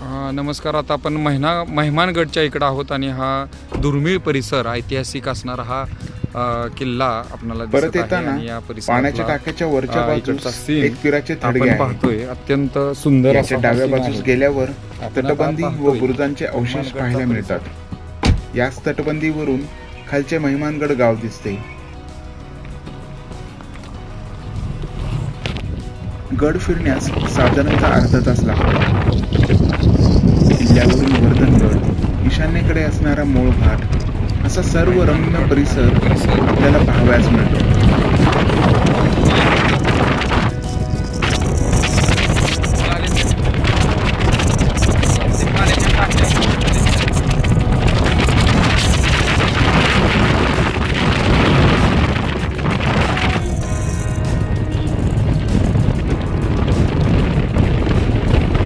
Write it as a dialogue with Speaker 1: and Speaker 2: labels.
Speaker 1: नमस्कार. आता आपण महिना मेहमानगडच्या इकडं आहोत आणि हा दुर्मिळ परिसर ऐतिहासिक असणारा हा किल्ला आपल्याला
Speaker 2: परत येताना पाण्याच्या टाक्याच्या वरच्या बाजूस एक पिराचे
Speaker 1: आपण पाहतोय. अत्यंत सुंदर असा
Speaker 2: डाव्या बाजूस. गेल्यावर तटबंदी व बुरुजांचे अवशेष पाहायला. मिळतात. याच तटबंदीवरून खालचे महिमानगड गाव दिसते. गड फिरण्यास साधारणतः अर्धा तास लागतो. असणारा मूळ भाग असा सर्व रम्य परिसर आपल्याला पाहावयास मिळतो.